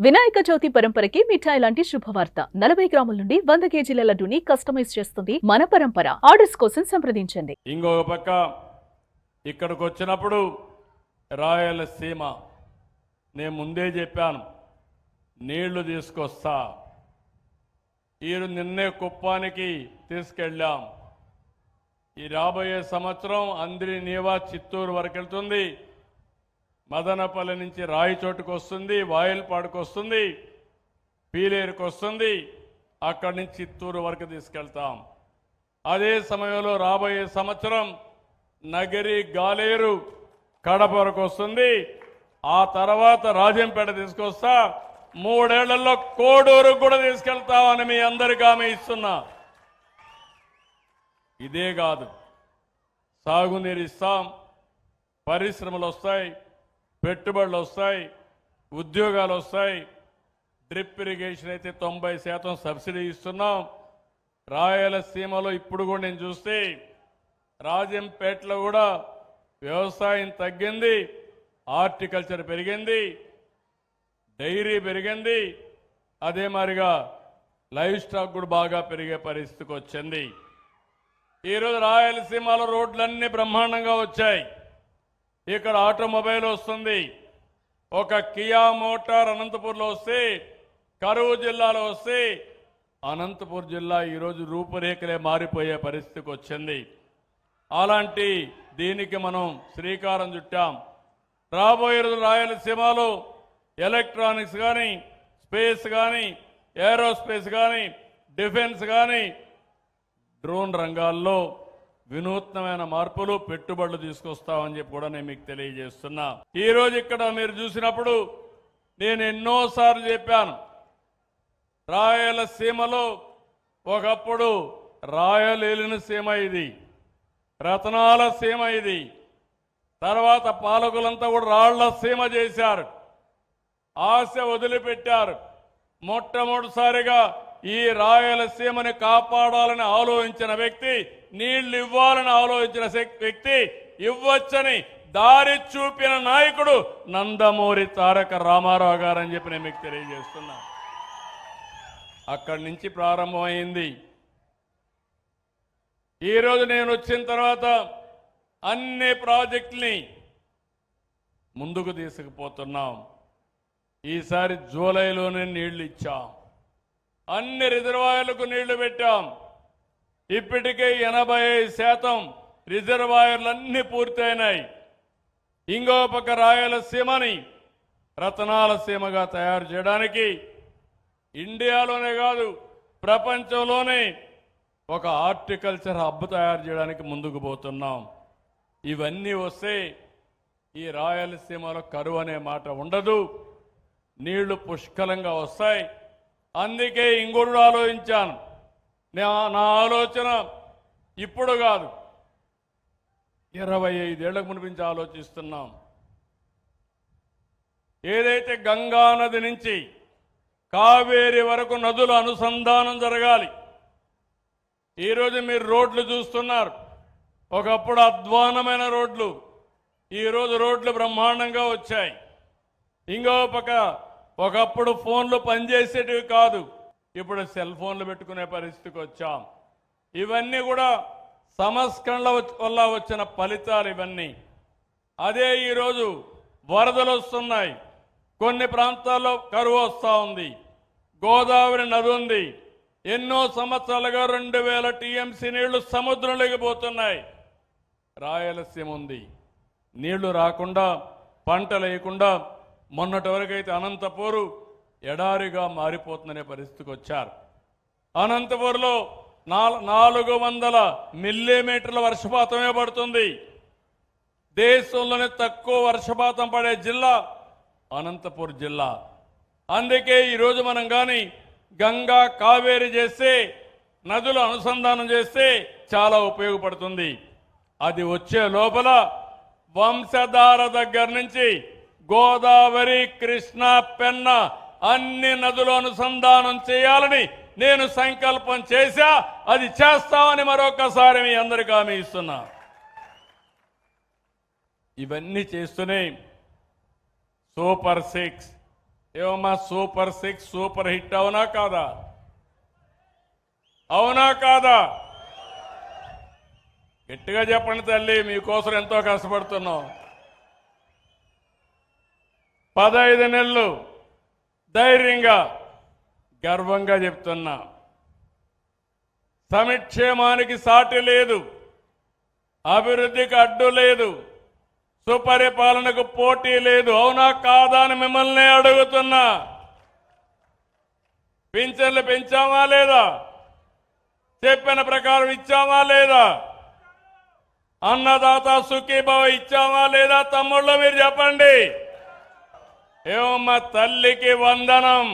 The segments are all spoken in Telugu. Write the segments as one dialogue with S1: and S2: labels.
S1: వినాయక చవితి పరంపరకి మిఠాయి లాంటి శుభవార్త. నలభై గ్రాముల నుండి వంద కేజీల లడ్డుని కస్టమైజ్ చేస్తుంది మన పరంపర. ఆర్డర్స్ కోసం సంప్రదించండి.
S2: ఇంకొక పక్క ఇక్కడికి వచ్చినప్పుడు రాయలసీమ. నేను ముందే చెప్పాను నీళ్ళు తీసుకొస్తా. ఈరు నిన్నే కుప్పానికి తీసుకెళ్ళాం. ఈ రాబోయే సంవత్సరం అందరి నీవా చిత్తూరు వరకు వెళ్తుంది మదనపల్లి నుంచి రాయిచోటుకు వస్తుంది వాయిల్పాడుకు వస్తుంది పీలేరుకు వస్తుంది అక్కడి నుంచి చిత్తూరు వరకు తీసుకెళ్తాం. అదే సమయంలో రాబోయే సంవత్సరం నగరి గాలేరు కడప వరకు వస్తుంది. ఆ తర్వాత రాజంపేట తీసుకొస్తా. మూడేళ్ళలో కోడూరు కూడా తీసుకెళ్తామని మీ అందరికీ ఆమె ఇస్తున్నా. ఇదే కాదు. సాగునీరు ఇస్తాం. పరిశ్రమలు వస్తాయి. పెట్టుబడులు వస్తాయి ఉద్యోగాలు వస్తాయి. డ్రిప్ ఇరిగేషన్ అయితే తొంభై శాతం సబ్సిడీ ఇస్తున్నాం. రాయలసీమలో ఇప్పుడు కూడా నేను చూస్తే రాజంపేటలో కూడా వ్యవసాయం తగ్గింది హార్టికల్చర్ పెరిగింది డైరీ పెరిగింది. అదే మాదిరిగా లైవ్ స్టాక్ కూడా బాగా పెరిగే పరిస్థితికి వచ్చింది. ఈరోజు రాయలసీమలో రోడ్లన్నీ బ్రహ్మాండంగా వచ్చాయి. ఇక్కడ ఆటోమొబైల్ వస్తుంది. ఒక కియా మోటార్ అనంతపూర్లో వస్తే కరువు జిల్లాలో వస్తే అనంతపూర్ జిల్లా ఈరోజు రూపురేఖలే మారిపోయే పరిస్థితికి వచ్చింది. అలాంటి దీనికి మనం శ్రీకారం చుట్టాం. రాబోయే రోజు రాయలసీమలో ఎలక్ట్రానిక్స్ కానీ స్పేస్ కానీ ఏరోస్పేస్ కానీ డిఫెన్స్ కానీ డ్రోన్ రంగాల్లో వినూత్నమైన మార్పులు పెట్టుబడులు తీసుకొస్తామని చెప్పి కూడా నేను మీకు తెలియజేస్తున్నా. ఈ రోజు ఇక్కడ మీరు చూసినప్పుడు నేను ఎన్నోసార్లు చెప్పాను. రాయలసీమలో ఒకప్పుడు రాయలేలిన సీమ ఇది రతనాల సీమ ఇది. తర్వాత పాలకులంతా కూడా రాళ్ళ సీమ చేశారు. ఆశ వదిలిపెట్టారు. మొట్టమొదటిసారిగా ఈ రాయలసీమని కాపాడాలని ఆలోచించిన వ్యక్తి నీళ్ళు ఇవ్వాలని ఆలోచించిన వ్యక్తి ఇవ్వచ్చని దారి చూపిన నాయకుడు నందమూరి తారక రామారావు గారని చెప్పి నేను మీకు తెలియజేస్తున్నా. అక్కడి నుంచి ప్రారంభమైంది. ఈరోజు నేను వచ్చిన తర్వాత అన్ని ప్రాజెక్టుని ముందుకు తీసుకుపోతున్నాం. ఈసారి జూలైలోనే నీళ్ళు ఇచ్చాం. అన్ని రిజర్వాయర్లకు నీళ్ళు పెట్టాం. ఇప్పటికే ఎనభై శాతం రిజర్వాయర్లు అన్ని పూర్తయినాయి. ఇంకో పక్క రాయలసీమని రతనాల సీమగా తయారు చేయడానికి ఇండియాలోనే కాదు ప్రపంచంలోనే ఒక ఆర్టికల్చర్ హబ్ తయారు చేయడానికి ముందుకు పోతున్నాం. ఇవన్నీ వస్తే ఈ రాయలసీమలో కరువు అనే మాట ఉండదు. నీళ్ళు పుష్కలంగా వస్తాయి. అందుకే ఇంకోటి ఆలోచించాను. నా- నా ఆలోచన ఇప్పుడు కాదు. ఇరవై ఐదేళ్ళకు మునిపించి ఆలోచిస్తున్నాం. ఏదైతే గంగా నది నుంచి కావేరి వరకు నదుల అనుసంధానం జరగాలి ఈరోజు మీరు రోడ్లు చూస్తున్నారు. ఒకప్పుడు అధ్వానమైన రోడ్లు ఈరోజు రోడ్లు బ్రహ్మాండంగా వచ్చాయి. ఇంకో పక్క ఒకప్పుడు ఫోన్లు పనిచేసేటివి కాదు. ఇప్పుడు సెల్ ఫోన్లు పెట్టుకునే పరిస్థితికి వచ్చాం. ఇవన్నీ కూడా సంస్కరణల వల్ల వచ్చిన ఫలితాలు ఇవన్నీ. అదే ఈరోజు వరదలు వస్తున్నాయి. కొన్ని ప్రాంతాల్లో కరువు వస్తూ ఉంది. గోదావరి నది ఉంది. ఎన్నో సంవత్సరాలుగా రెండు వేల టీఎంసీ నీళ్ళు సముద్రంలోకి పోతున్నాయి. రాయలసీమ ఉంది. నీళ్ళు రాకుండా పంటలు వేయకుండా మొన్నటి వరకు అయితే అనంతపూరు ఎడారిగా మారిపోతుందనే పరిస్థితికి వచ్చారు. అనంతపూర్లో నాలుగు వందల మిల్లీమీటర్ల వర్షపాతమే పడుతుంది. దేశంలోనే తక్కువ వర్షపాతం పడే జిల్లా అనంతపూర్ జిల్లా. అందుకే ఈరోజు మనం కానీ గంగా కావేరి చేస్తే నదులు అనుసంధానం చేస్తే చాలా ఉపయోగపడుతుంది. అది వచ్చే లోపల వంశధార దగ్గర నుంచి గోదావరి కృష్ణ పెన్న అన్ని నదులు అనుసంధానం చేయాలని నేను సంకల్పం చేశా అది చేస్తామని మరొకసారి మీ అందరికీ హామీ ఇస్తున్నా. ఇవన్నీ చేస్తూనే సూపర్ సిక్స్. ఏమమ్మా సూపర్ సిక్స్ సూపర్ హిట్ అవునా కాదా? అవునా కాదా? గట్టిగా చెప్పండి తల్లి మీకోసం ఎంతో కష్టపడుతున్నాం. పదహైదు నెలలు ధైర్యంగా గర్వంగా చెప్తున్నా. సమిక్షేమానికి సాటి లేదు. అభివృద్ధికి అడ్డు లేదు. సుపరిపాలనకు పోటీ లేదు. అవునా కాదా అని మిమ్మల్ని అడుగుతున్నా. పింఛన్లు పెంచామా లేదా? చెప్పిన ప్రకారం ఇచ్చామా లేదా? అన్నదాత సుఖీభావ ఇచ్చామా లేదా? తమ్ముళ్ళు మీరు చెప్పండి. ఏమమ్మా తల్లికి వందనం?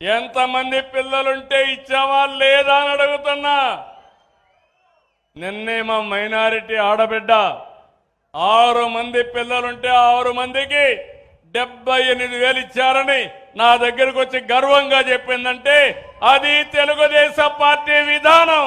S2: ఎంతమంది పిల్లలుంటే ఇచ్చావా లేదా అని అడుగుతున్నా. నిన్నే మా మైనారిటీ ఆడబిడ్డ ఆరు మంది పిల్లలుంటే ఆరు మందికి డెబ్బై ఎనిమిది వేలు ఇచ్చారని నా దగ్గరకు వచ్చి గర్వంగా చెప్పిందంటే అది తెలుగుదేశం పార్టీ విధానం.